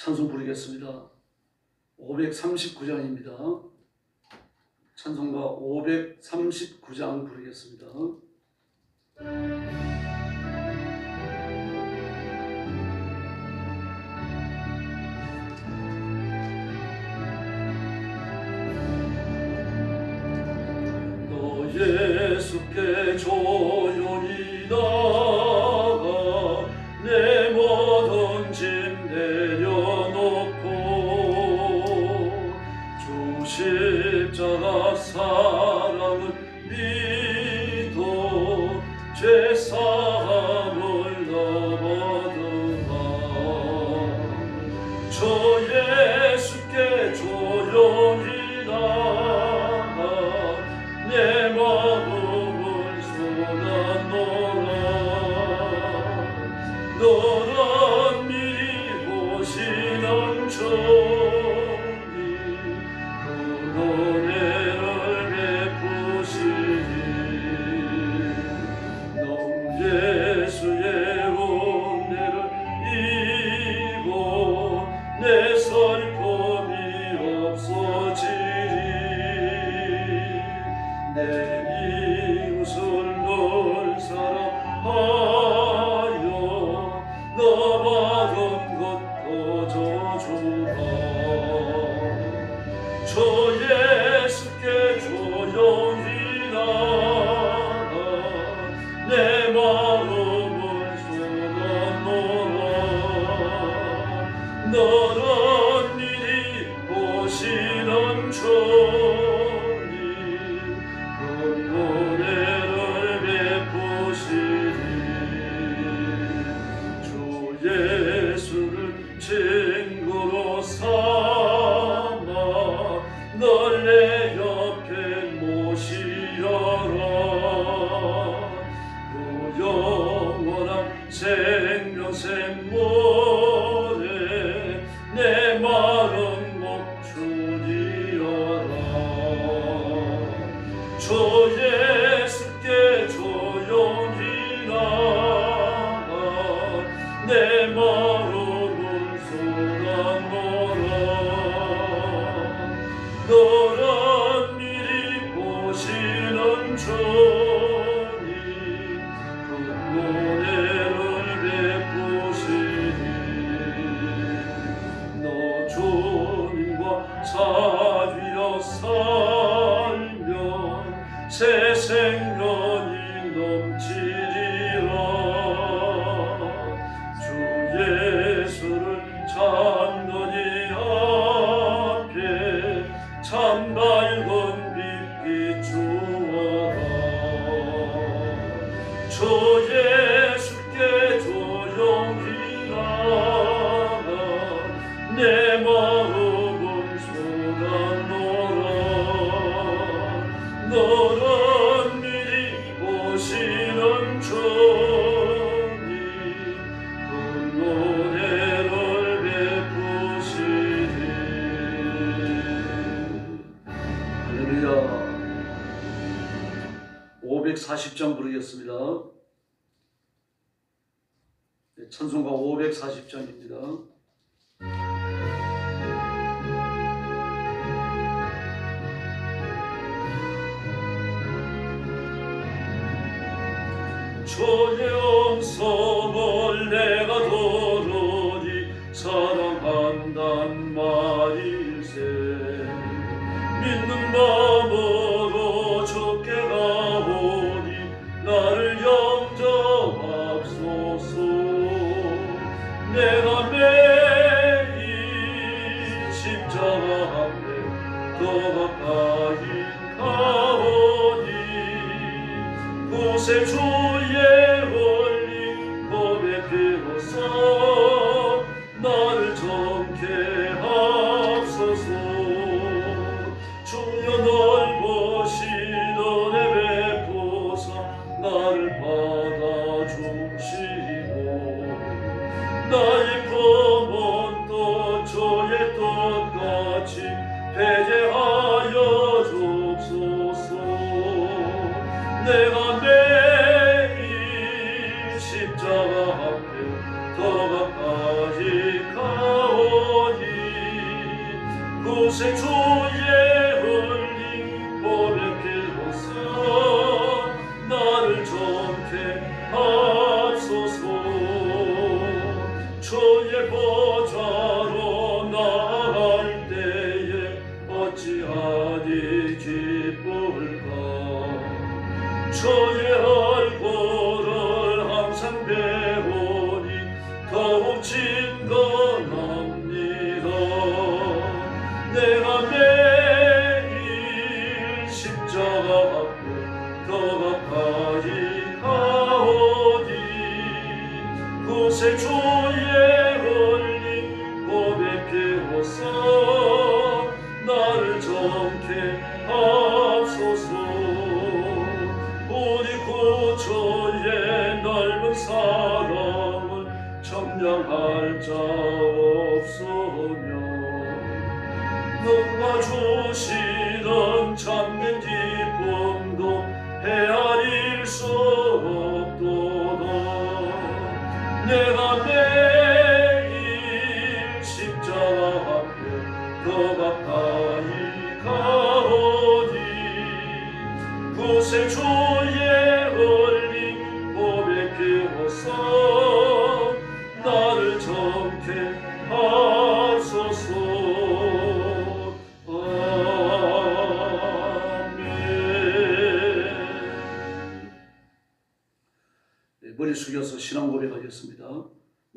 찬송 부르겠습니다. 539장입니다. 찬송가 539장 부르겠습니다. demon. 540장 부르겠습니다. 천송가 540장입니다. 사랑에 도망가인 가오니 구세주 누가 주시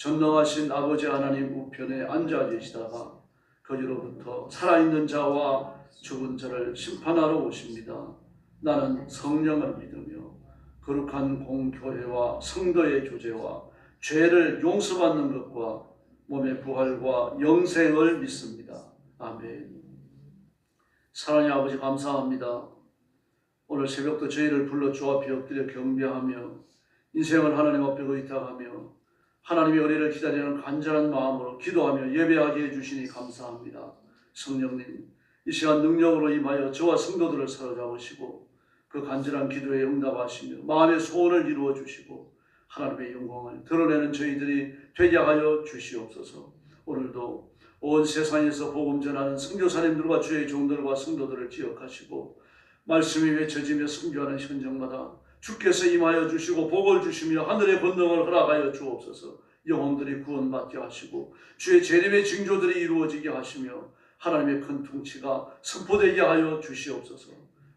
전능하신 아버지 하나님 우편에 앉아 계시다가 거기로부터 살아있는 자와 죽은 자를 심판하러 오십니다. 나는 성령을 믿으며 거룩한 공교회와 성도의 교제와 죄를 용서받는 것과 몸의 부활과 영생을 믿습니다. 아멘. 사랑의 아버지 감사합니다. 오늘 새벽도 저희를 불러 주 앞에 엎드려 경배하며 인생을 하나님 앞에 의탁하며 하나님의 은혜를 기다리는 간절한 마음으로 기도하며 예배하게 해주시니 감사합니다. 성령님, 이 시간 능력으로 임하여 저와 성도들을 사로잡으시고 그 간절한 기도에 응답하시며 마음의 소원을 이루어 주시고 하나님의 영광을 드러내는 저희들이 되게 하여 주시옵소서. 오늘도 온 세상에서 복음 전하는 선교사님들과 주의 종들과 성도들을 기억하시고 말씀이 외쳐지며 순교하는 현장마다 주께서 임하여 주시고 복을 주시며 하늘의 권능을 허락하여 주옵소서. 영혼들이 구원받게 하시고 주의 재림의 징조들이 이루어지게 하시며 하나님의 큰 통치가 선포되게 하여 주시옵소서.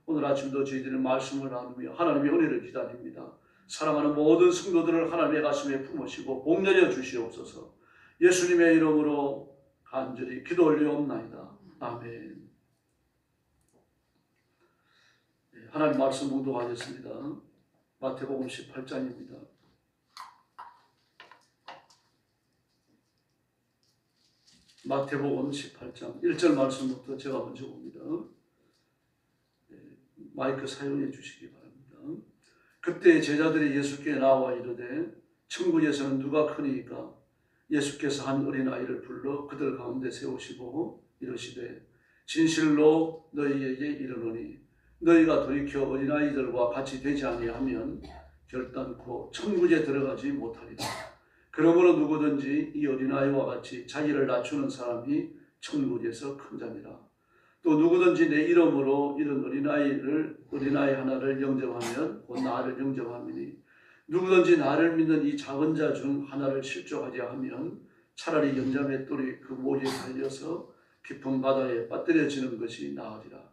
오늘 아침도 저희들의 말씀을 나누며 하나님의 은혜를 기다립니다. 사랑하는 모든 성도들을 하나님의 가슴에 품으시고 복내려 주시옵소서. 예수님의 이름으로 간절히 기도 올리옵나이다. 아멘. 네, 하나님 말씀 봉독하겠습니다. 마태복음 18장입니다. 마태복음 18장 1절 말씀부터 제가 먼저 봅니다. 네, 마이크 사용해 주시기 바랍니다. 그때 제자들이 예수께 나와 이르되 천국에서는 누가 크니까 예수께서 한 어린아이를 불러 그들 가운데 세우시고 이르시되 진실로 너희에게 이르노니 너희가 돌이켜 어린아이들과 같이 되지 아니하면 결단코 천국에 들어가지 못하리라. 그러므로 누구든지 이 어린아이와 같이 자기를 낮추는 사람이 천국에서 큰 자니라. 또 누구든지 내 이름으로 이런 어린아이를 어린아이 하나를 영접하면 곧 나를 영접함이니 누구든지 나를 믿는 이 작은 자 중 하나를 실족하지 하면 차라리 영자의 똘이 그 모리에 달려서 깊은 바다에 빠뜨려지는 것이 나으리라.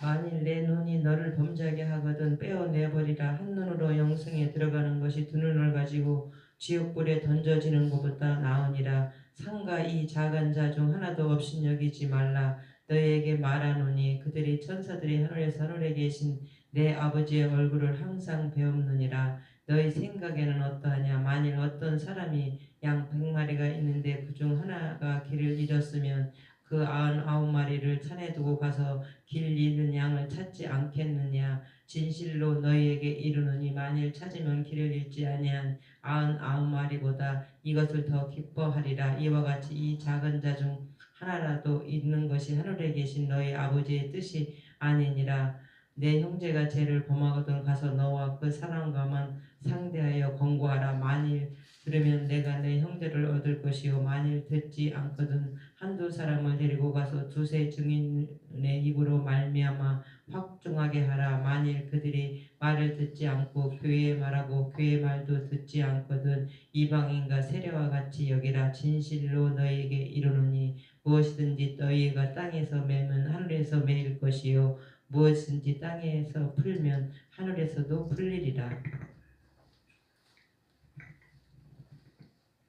만일 내 눈이 너를 범죄하게 하거든 빼어내버리라. 한 눈으로 영성에 들어가는 것이 두 눈을 가지고 지옥불에 던져지는 것보다 나으니라. 상가 이 작은 자 중 하나도 없인 여기지 말라. 너희에게 말하노니 그들이 천사들이 하늘에서 하늘에 계신 내 아버지의 얼굴을 항상 배움느니라. 너희 생각에는 어떠하냐? 만일 어떤 사람이 양 백마리가 있는데 그중 하나가 길을 잃었으면 그 아흔 아홉 마리를 산에 두고 가서 길 잃은 양을 찾지 않겠느냐? 진실로 너희에게 이르노니 만일 찾으면 길을 잃지 아니한 아흔 아홉 마리보다 이것을 더 기뻐하리라. 이와 같이 이 작은 자 중 하나라도 있는 것이 하늘에 계신 너희 아버지의 뜻이 아니니라. 내 형제가 죄를 범하거든 가서 너와 그 사람과만 상대하여 권고하라. 만일 들으면 내가 내 형제를 얻을 것이요 만일 듣지 않거든 한두 사람을 데리고 가서 두세 증인의 입으로 말미암아 확증하게 하라. 만일 그들이 말을 듣지 않고 교회의 말하고 교회의 말도 듣지 않거든 이방인과 세례와 같이 여기라. 진실로 너희에게 이르노니 무엇이든지 너희가 땅에서 매면 하늘에서 매일 것이요 무엇이든지 땅에서 풀면 하늘에서도 풀리리라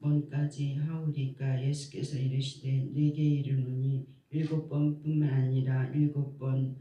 번까지 하오리까 예수께서 이르시되 내게 이르노니 일곱 번뿐만 아니라 일곱 번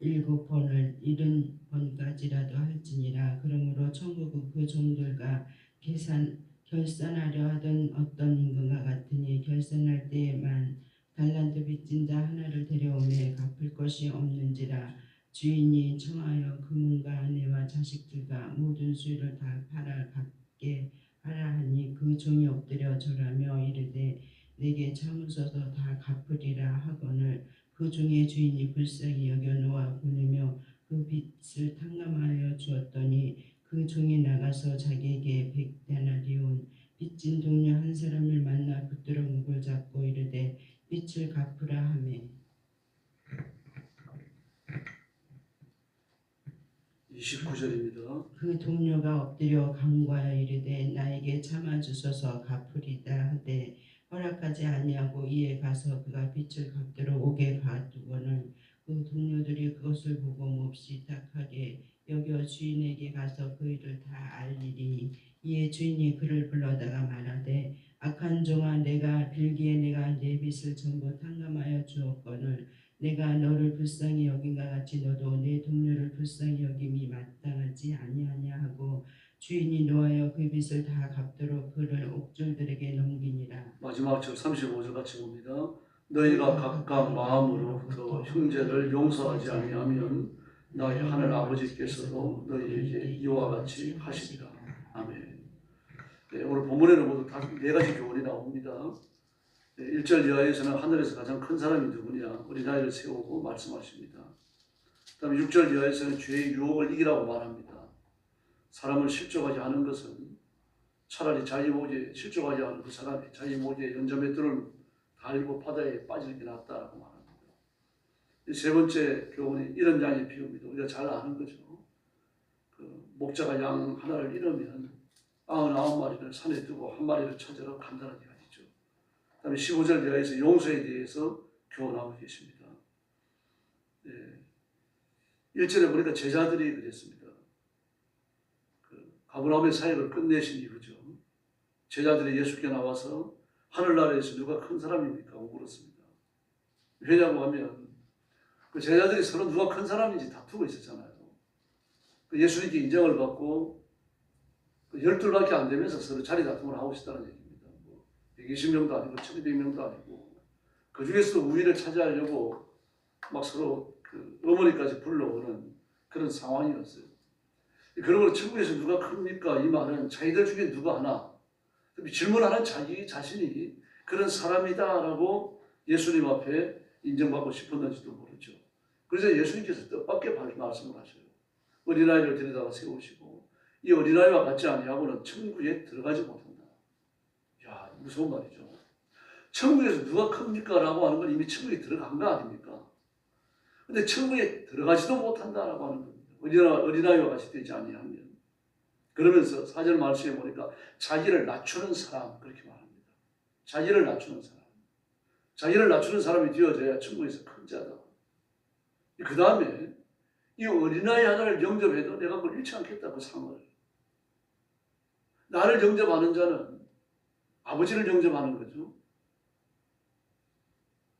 일곱 번을 일흔 번까지라도 할지니라. 그러므로 천국은 그 종들과 계산 결산하려 하던 어떤 임금과 같으니 결산할 때에만 달란트 빚진 자 하나를 데려오매 갚을 것이 없는지라. 주인이 청하여 금은과 아내와 자식들과 모든 수유를 다 팔아 갚게 하라 하니 그 종이 엎드려 절하며 이르되 내게 참으소서 다 갚으리라 하거늘. 그 종의 주인이 불쌍히 여겨 놓아 보내며 그 빚을 탕감하여 주었더니 그 종이 나가서 자기에게 백데나리온. 빚진 동료 한 사람을 만나 붙들어 목을 잡고 이르되 빚을 갚으라 하매 29절입니다. 그 동료가 엎드려 간구하여 이르되 나에게 참아 주소서 갚으리다 하되 허락하지 아니하고 이에 가서 그가 빚을 갚도록 오게 가두고는 그 동료들이 그것을 보고 몹시 딱하게 여겨 주인에게 가서 그 일을 다 알리리 이에 주인이 그를 불러다가 말하되 악한 종아 내가 빌기에 내가 내 빚을 전부 탕감하여 주었거늘 내가 너를 불쌍히 여긴가 같이 너도 내 동료를 불쌍히 여김이 마땅하지 아니하냐 하고 주인이 노하여 그 빚을 다 갚도록 그를 옥졸들에게 넘기니라 마지막 절 35절 같이 봅니다. 너희가 각각 마음으로부터 형제를 용서하지 아니하면 나의 하늘 아버지께서도 너희에게 이와 같이 하시리라. 아멘. 네, 오늘 본문에는 모두 다네 가지 교훈이 나옵니다. 네, 1절 이하에서는 하늘에서 가장 큰 사람이 누구냐 어린아이를 세우고 말씀하십니다. 그 다음에 6절 이하에서는 죄의 유혹을 이기라고 말합니다. 사람을 실족하지 않은 것은 차라리 자기 모지에 실족하지 않은 그 사람이 자기 모지에 연점에 뜰을 달고 바다에 빠지는 게 낫다라고 말합니다. 이세 번째 교훈이 이런 양의 비유입니다. 우리가 잘 아는 거죠. 그 목자가 양 하나를 잃으면 아흔아홉 마리를 산에 두고 한 마리를 찾으러 간다는 이야기죠. 그 다음에 15절 이하에서 용서에 대해서 교훈하고 계십니다. 네. 1절에 보니까 제자들이 그랬습니다. 그 가브라함의 사역을 끝내신 이후죠. 제자들이 예수께 나와서 하늘나라에서 누가 큰 사람입니까? 하고 물었습니다. 왜냐고 하면 그 제자들이 서로 누가 큰 사람인지 다투고 있었잖아요. 그 예수님께 인정을 받고 그 열둘밖에 안 되면서 서로 자리 다툼을 하고 있다는 얘기입니다. 뭐 120명도 아니고 1200명도 아니고 그 중에서도 우위를 차지하려고 막 서로 그 어머니까지 불러오는 그런 상황이었어요. 그러므로 천국에서 누가 큽니까? 이 말은 자기들 중에 누가 하나 질문하는 자기 자신이 그런 사람이다라고 예수님 앞에 인정받고 싶었는지도 모르죠. 그래서 예수님께서 뜻밖의 말씀을 하셔요. 어린아이를 데려다가 세우시고 이 어린아이와 같지 아니하고는 천국에 들어가지 못한다. 야 무서운 말이죠. 천국에서 누가 큽니까? 라고 하는 건 이미 천국에 들어간 거 아닙니까? 근데 천국에 들어가지도 못한다라고 하는 겁니다. 어린아, 어린아이와 같이 되지 아니하면. 그러면서 사절 말씀에 보니까 자기를 낮추는 사람 그렇게 말합니다. 자기를 낮추는 사람. 자기를 낮추는 사람이 되어져야 천국에서 큰 자다. 그 다음에 이 어린아이 하나를 영접해도 내가 그걸 잃지 않겠다 그 상을. 나를 영접하는 자는 아버지를 영접하는 거죠.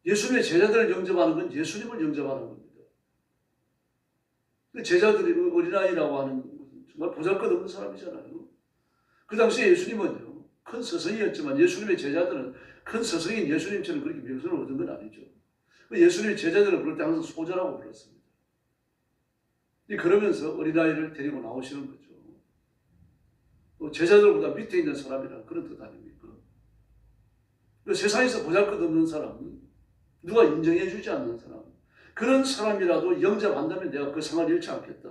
예수님의 제자들을 영접하는 건 예수님을 영접하는 겁니다. 그 제자들이 그 어린아이라고 하는 정말 보잘것없는 사람이잖아요. 그 당시에 예수님은요 큰 스승이었지만 예수님의 제자들은 큰 스승인 예수님처럼 그렇게 명성을 얻은 건 아니죠. 그 예수님의 제자들을 부를 때 항상 소자라고 불렀습니다. 이 그러면서 어린아이를 데리고 나오시는 거죠. 또 제자들보다 밑에 있는 사람이라 그런 뜻 아닙니까? 그 세상에서 보잘것없는 사람, 누가 인정해 주지 않는 사람, 그런 사람이라도 영접한다면 내가 그 상을 잃지 않겠다.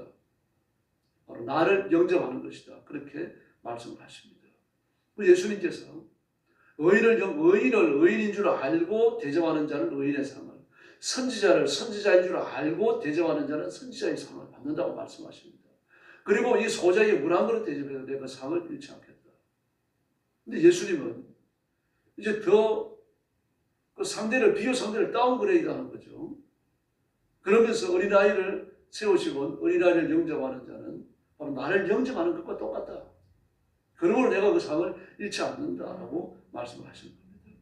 바로 나를 영접하는 것이다. 그렇게 말씀을 하십니다. 그 예수님께서 의인을, 영- 의인을 의인인 줄 알고 대접하는 자는 의인의 상을, 선지자를 선지자인 줄 알고 대접하는 자는 선지자의 상을 받는다고 말씀하십니다. 그리고 이 소자에게 물한 그릇 대접해서 내가 상을 잃지 않겠다. 근데 예수님은 이제 더 그 상대를 비교 상대를 다운그레이드 하는 거죠. 그러면서 어린아이를 세우시고 어린아이를 영접하는 자는 바로 나를 영접하는 것과 똑같다. 그러므로 내가 그 상을 잃지 않는다라고 말씀을 하시는 겁니다.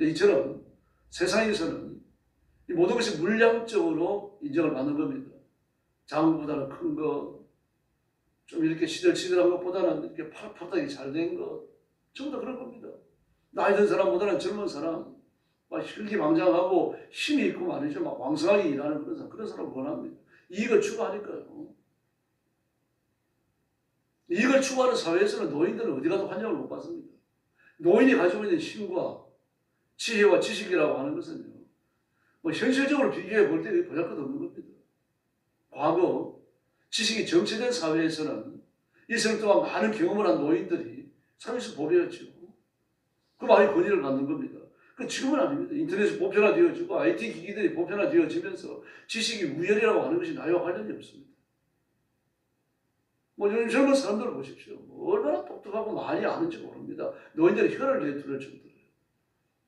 이처럼 세상에서는 이 모든 것이 물량적으로 인정을 받는 겁니다. 장부보다는 큰 거, 좀 이렇게 시들시들한 것보다는 이렇게 파릇파릇하게 잘 된 것, 전부 다 그런 겁니다. 나이 든 사람보다는 젊은 사람, 막 혈기망장하고 힘이 있고 말이죠. 막 왕성하게 일하는 그런 사람, 그런 사람을 원합니다. 이익을 추구하니까요. 이익을 추구하는 사회에서는 노인들은 어디 가도 환영을 못 받습니다. 노인이 가지고 있는 힘과 지혜와 지식이라고 하는 것은요. 뭐 현실적으로 비교해 볼때 보잘것 없는 겁니다. 과거 지식이 정체된 사회에서는 일생 동안 많은 경험을 한 노인들이 사회에서 보배였죠. 그 많이 권위를 갖는 겁니다. 그 지금은 아닙니다. 인터넷이 보편화되어지고 IT 기기들이 보편화되어지면서 지식이 우열이라고 하는 것이 나와 관련이 없습니다. 뭐 요즘 젊은 사람들을 보십시오. 뭐 얼마나 똑똑하고 많이 아는지 모릅니다. 노인들이 혀를 내두를 정도로요.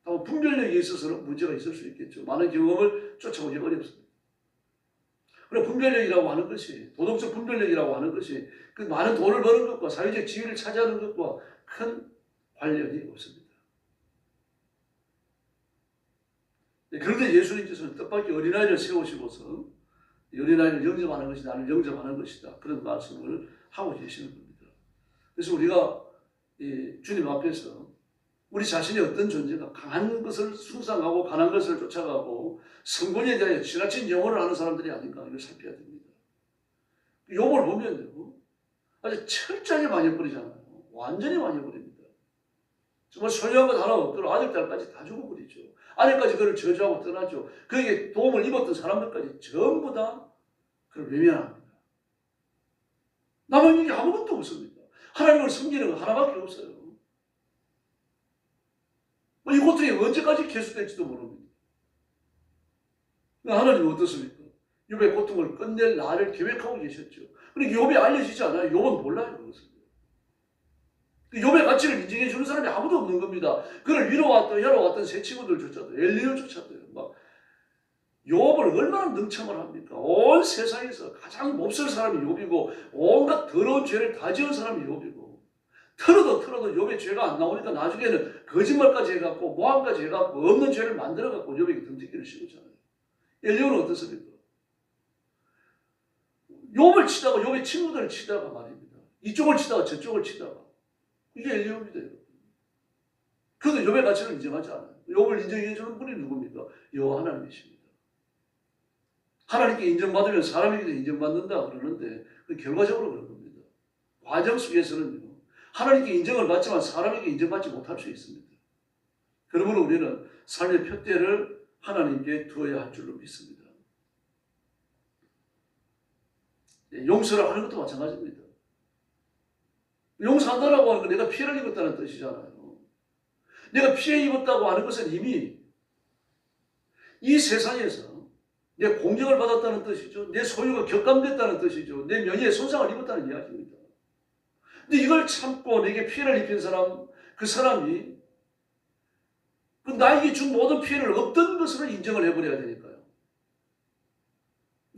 다만 분별력에 있어서는 문제가 있을 수 있겠죠. 많은 경험을 쫓아오기 어렵습니다. 그래 분별력이라고 하는 것이 도덕적 분별력이라고 하는 것이 그 많은 돈을 버는 것과 사회적 지위를 차지하는 것과 큰 관련이 없습니다. 네, 그런데 예수님께서는 뜻밖의 어린아이를 세우시고서 이 어린아이를 영접하는 것이 나를 영접하는 것이다. 그런 말씀을 하고 계시는 겁니다. 그래서 우리가 이 주님 앞에서 우리 자신이 어떤 존재가 강한 것을 숭상하고 강한 것을 쫓아가고 성공에 대하여 지나친 영혼을 하는 사람들이 아닌가 이걸 살펴야 됩니다. 욥을 보면요. 아주 철저하게 많이 버리잖아요. 완전히 많이 버립니다. 정말 소유한 것 하나 없도록 아들 딸까지 다 죽어버리죠. 아내까지 그를 저주하고 떠나죠. 그에게 도움을 입었던 사람들까지 전부 다 그를 외면합니다. 남은 일이 아무것도 없습니다. 하나님을 섬기는 거 하나밖에 없어요. 뭐이 고통이 언제까지 계속될지도 모릅니다. 하나님은 어떻습니까? 욥의 고통을 끝낼 날을 계획하고 계셨죠. 근데 욥이 알려지지 않아요. 욥은 몰라요, 그것을. 그 욥의 가치를 인정해 주는 사람이 아무도 없는 겁니다. 그를 위로왔던, 혈로왔던 새 친구들조차도, 엘리오조차도요. 막, 욥을 얼마나 능청을 합니까? 온 세상에서 가장 몹쓸 사람이 욥이고, 온갖 더러운 죄를 다 지은 사람이 욥이고, 틀어도 틀어도 욥의 죄가 안 나오니까 나중에는 거짓말까지 해갖고, 모함까지 해갖고, 없는 죄를 만들어갖고 욥에게 등지기를 씌우잖아요. 엘리오는 어떻습니까? 욥을 치다가 욥의 친구들을 치다가 말입니다. 이쪽을 치다가 저쪽을 치다가 이게 엘리옵입니다. 그래도 욥의 가치를 인정하지 않아요. 욥을 인정해 주는 분이 누굽니까? 여호와 하나님이십니다. 하나님께 인정받으면 사람에게도 인정받는다 그러는데 그 결과적으로 그런 겁니다. 과정 속에서는요. 하나님께 인정을 받지만 사람에게 인정받지 못할 수 있습니다. 그러므로 우리는 삶의 표대를 하나님께 두어야 할 줄로 믿습니다. 예, 용서를 하는 것도 마찬가지입니다. 용서한다라고 하는 건 내가 피해를 입었다는 뜻이잖아요. 내가 피해 입었다고 하는 것은 이미 이 세상에서 내 공격을 받았다는 뜻이죠. 내 소유가 격감됐다는 뜻이죠. 내 명예에 손상을 입었다는 이야기입니다. 근데 이걸 참고 내게 피해를 입힌 사람, 그 사람이 그 나에게 준 모든 피해를 없던 것으로 인정을 해버려야 되니까요.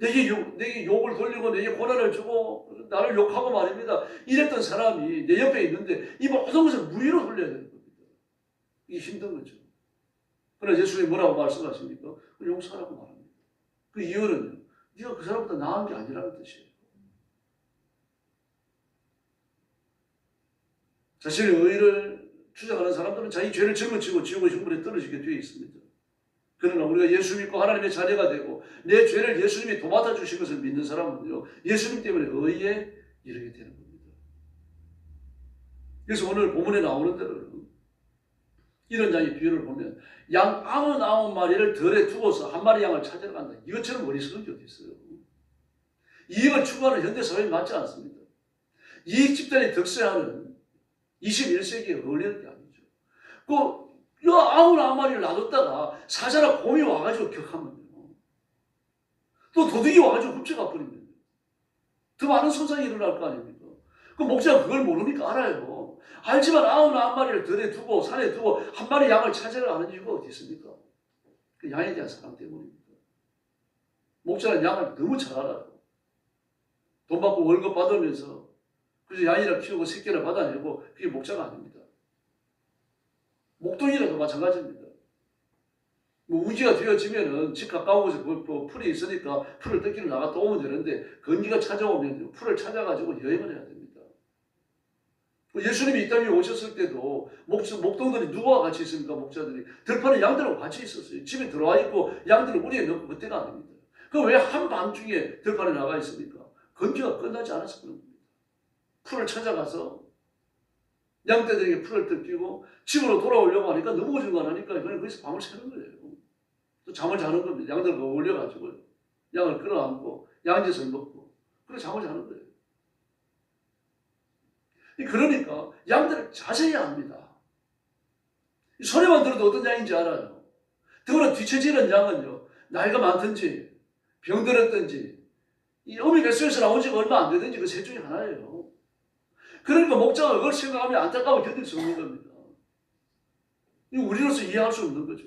내게 욕, 내게 욕을 돌리고 내게 고난을 주고 나를 욕하고 말입니다. 이랬던 사람이 내 옆에 있는데 이 모든 것을 무위로 돌려야 되는 겁니다. 이게 힘든 거죠. 그러나 예수님이 뭐라고 말씀하십니까? 용서하라고 말합니다. 그 이유는요. 네가 그 사람보다 나은 게 아니라는 뜻이에요. 자신의 의를 주장하는 사람들은 자기 죄를 짊어지고 지옥의 형벌에 떨어지게 되어 있습니다. 그러나 우리가 예수 믿고 하나님의 자녀가 되고 내 죄를 예수님이 도맡아 주신 것을 믿는 사람은요. 예수님 때문에 의에 이르게 되는 겁니다. 그래서 오늘 본문에 나오는 대로 이런 양의 비유를 보면 양 아흔 아홉 마리를 덜에 두고서 한 마리 양을 찾으러 간다. 이것처럼 게 어디 있어요? 이익을 추구하는 현대 사회에 맞지 않습니다. 이익 집단이 득세하는 21세기에 어울리는 게 아니죠. 그, 이 아홉 마리를 놔뒀다가 사자나 곰이 와가지고 격하면요. 또 도둑이 와가지고 훔쳐가 버리면 더 많은 손상이 일어날 거 아닙니까? 그 목자가 그걸 모르니까 알아요. 알지만 아홉 마리를 들에 두고 산에 두고 한 마리 양을 찾으러 가는 이유가 어디 있습니까? 그 양에 대한 사랑 때문입니다. 목자는 양을 너무 잘 알아요. 돈 받고 월급 받으면서 그래서 양이라 키우고 새끼를 받아내고 그게 목자가 아닙니다. 목동이라도 마찬가지입니다. 뭐 우기가 되어지면은 집 가까운 곳에 그- 그 풀이 있으니까 풀을 뜯기로 나갔다 오면 되는데 건기가 찾아오면 풀을 찾아가지고 여행을 해야 됩니다. 그 예수님이 이 땅에 오셨을 때도 목, 목동들이 누구와 같이 있습니까? 목자들이 들판에 양들하고 같이 있었어요. 집에 들어와 있고 양들을 우리에 넣고 그때가 아닙니다. 그 왜 한밤중에 들판에 나가 있습니까? 건기가 끝나지 않아서 그런 겁니다. 풀을 찾아가서 양떼들에게 풀을 뜯기고 집으로 돌아오려고 하니까 너무 어중간하니까 그냥 거기서 밤을 새는 거예요. 또 잠을 자는 겁니다. 양들과 어울려가지고 양을 끌어안고 양짓을 먹고 그래 잠을 자는 거예요. 그러니까 양들을 자세히 압니다. 이 소리만 들어도 어떤 양인지 알아요. 더구나 뒤처지는 양은요 나이가 많든지 병들었든지 이 어미 뱃속에서 나온 지가 얼마 안 되든지 그셋 중에 하나예요. 그러니까 목자가 그걸 생각하면 안타까워 견딜 수 없는 겁니다. 우리로서 이해할 수 없는 거죠.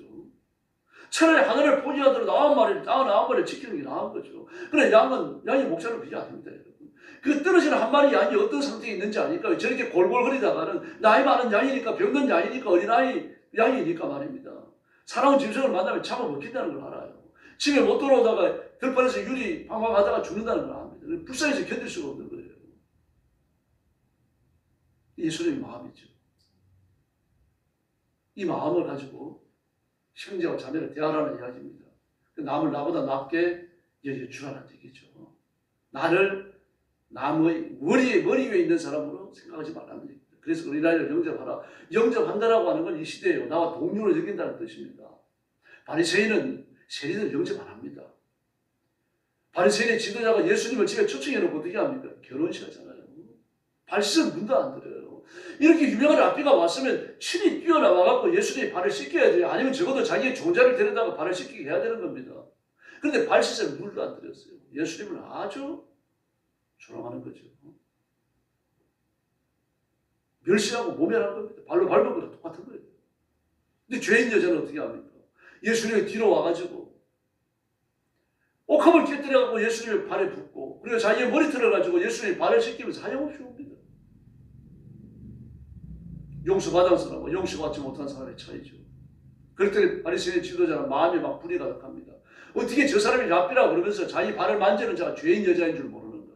차라리 하늘을 포기하더라도 아홉 마리를, 아흔 아홉 마리를 지키는 게 나은 거죠. 그래, 양은, 양이 그게 아닙니다, 여러분. 그 떨어지는 한 마리 양이 어떤 상태에 있는지 아니까 저렇게 골골거리다가는 나이 많은 양이니까 병든 양이니까 어린아이 양이니까 말입니다. 사나운 짐승을 만나면 잡아먹힌다는 걸 알아요. 집에 못 돌아오다가 들판에서 유리 방황하다가 죽는다는 걸 압니다. 불쌍해서 견딜 수가 없는 거 예요. 예수님의 마음이죠. 이 마음을 가지고 형제와 자매를 대하라는 이야기입니다. 그 남을 나보다 낫게 여겨 주라는 얘기죠. 나를 남의 머리, 머리 위에 있는 사람으로 생각하지 말라는 얘기입니다. 그래서 어린아이를 영접하라. 영접한다라고 하는 건 이 시대에 나와 동료로 여긴다는 뜻입니다. 바리새인은 세리들 영접 안 합니다. 바리새인의 지도자가 예수님을 집에 초청해 놓고 어떻게 합니까? 결혼식 하잖아요. 발씻은 문도 안 들어요. 이렇게 유명한 앞비가 왔으면 친히 뛰어나와갖고 예수님이 발을 씻겨야 돼요. 아니면 적어도 자기의 종자를 데려다가 발을 씻기게 해야 되는 겁니다. 그런데 발 씻을 물도 안 들였어요. 예수님을 아주 조롱하는 거죠. 멸시하고 모멸한 겁니다. 발로 밟은 거랑 똑같은 거예요. 근데 죄인 여자는 어떻게 합니까? 예수님이 뒤로 와가지고 옥합을 깨뜨려갖고 예수님의 발에 붓고 그리고 자기의 머리털을 가지고 예수님의 발을 씻기면서 하염없이. 용서받은 사람과 용서받지 못한 사람의 차이죠. 그럴 때 바리새인 지도자는 마음에 막 불이 가득합니다. 어떻게 저 사람이 랍비라 그러면서 자기 발을 만지는 자가 죄인 여자인 줄 모르는가?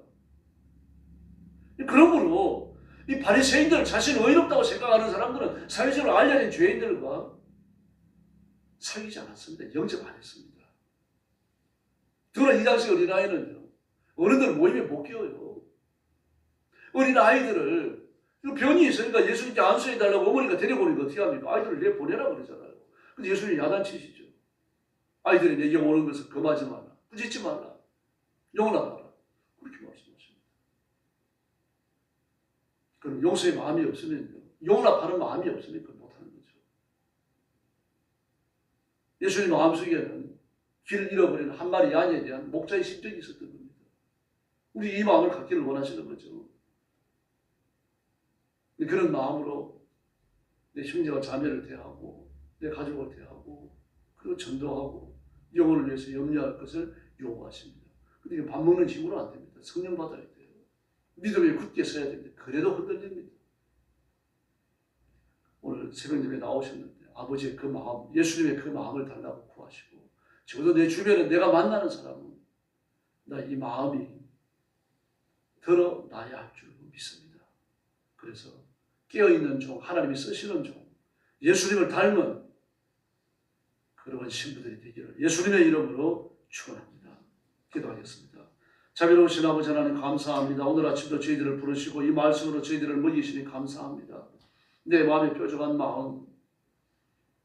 그러므로 이 바리새인들 자신을 의롭다고 생각하는 사람들은 사회적으로 알려진 죄인들과 사귀지 않았습니다. 영접 안 했습니다. 더구나 이 당시 어린아이는요. 어른들 모임에 못 끼어요. 어린아이들을 그 병이 있으니까 예수님께 안수해달라고 어머니가 데려보니까 어떻게 합니까? 아이들을 내보내라 그러잖아요. 근데 예수님 야단치시죠. 아이들이 내게 오는 것을 금하지 마라. 부짓지 마라. 영원하라. 그렇게 말씀하십니다. 그럼 용서의 마음이 없으면 용납하는 마음이 없으면 그 못하는 거죠. 예수님 마음속에는 길 잃어버리는 한 마리 양에 대한 목자의 심정이 있었던 겁니다. 우리 이 마음을 갖기를 원하시는 거죠. 그런 마음으로 내 형제와 자매를 대하고 내 가족을 대하고 그리고 전도하고 영혼을 위해서 염려할 것을 요구하십니다. 근데 밥 먹는 힘으로 안 됩니다. 성령 받아야 돼요. 믿음에 굳게 서야 됩니다. 그래도 흔들립니다. 오늘 새벽 예배 나오셨는데 아버지의 그 마음, 예수님의 그 마음을 달라고 구하시고 적어도 내 주변에 내가 만나는 사람은 나 이 마음이 드러나야 할 줄 믿습니다. 그래서 깨어있는 종, 하나님이 쓰시는 종, 예수님을 닮은 그런 신부들이 되기를 예수님의 이름으로 축원합니다. 기도하겠습니다. 자비로우신 아버지 하나님 감사합니다. 오늘 아침도 저희들을 부르시고 이 말씀으로 저희들을 먹이시니 감사합니다. 내 마음에 뾰족한 마음,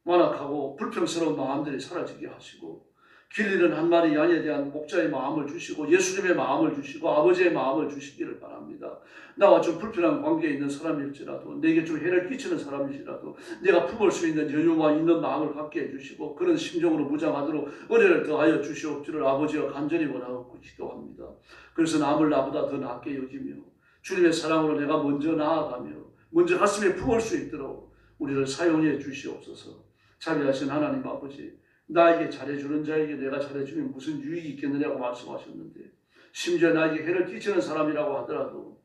완악하고 불평스러운 마음들이 사라지게 하시고 길 잃은 한 마리 양에 대한 목자의 마음을 주시고 예수님의 마음을 주시고 아버지의 마음을 주시기를 바랍니다. 나와 좀 불편한 관계에 있는 사람일지라도 내게 좀 해를 끼치는 사람일지라도 내가 품을 수 있는 여유와 있는 마음을 갖게 해주시고 그런 심정으로 무장하도록 은혜를 더하여 주시옵기를 아버지와 간절히 원하고 기도합니다. 그래서 남을 나보다 더 낫게 여기며 주님의 사랑으로 내가 먼저 나아가며 먼저 가슴에 품을 수 있도록 우리를 사용해 주시옵소서. 자비하신 하나님 아버지 나에게 잘해주는 자에게 내가 잘해주면 무슨 유익이 있겠느냐고 말씀하셨는데 심지어 나에게 해를 끼치는 사람이라고 하더라도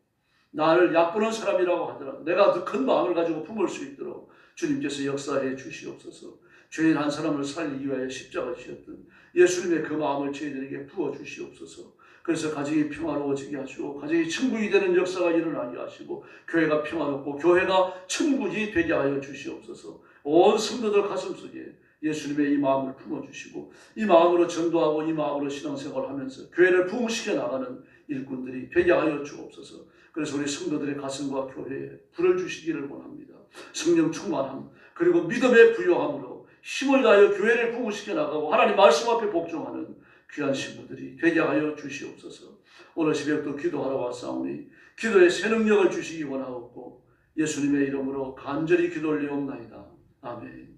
나를 약보는 사람이라고 하더라도 내가 더큰 마음을 가지고 품을 수 있도록 주님께서 역사해 주시옵소서. 죄인 한 사람을 살리기 위하여 십자가 지셨던 예수님의 그 마음을 저희들에게 부어 주시옵소서. 그래서 가정이 평화로워지게 하시고 가정이 천국이 되는 역사가 일어나게 하시고 교회가 평화롭고 교회가 천국이 되게 하여 주시옵소서. 온 성도들 가슴속에 예수님의 이 마음을 품어주시고 이 마음으로 전도하고 이 마음으로 신앙생활을 하면서 교회를 부흥시켜 나가는 일꾼들이 되게 하여 주옵소서. 그래서 우리 성도들의 가슴과 교회에 불을 주시기를 원합니다. 성령 충만함 그리고 믿음의 부요함으로 힘을 다하여 교회를 부흥시켜 나가고 하나님 말씀 앞에 복종하는 귀한 신부들이 되게 하여 주시옵소서. 오늘 새벽도 기도하러 왔사오니 기도에 새 능력을 주시기 원하옵고 예수님의 이름으로 간절히 기도 올리옵나이다. 아멘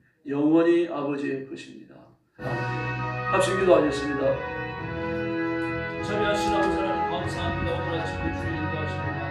영원히 아버지의 것입니다. 합심 기도하겠습니다. 참여하신 아버지 하나님 감사합니다. 오늘 아침도 주의 인도하시고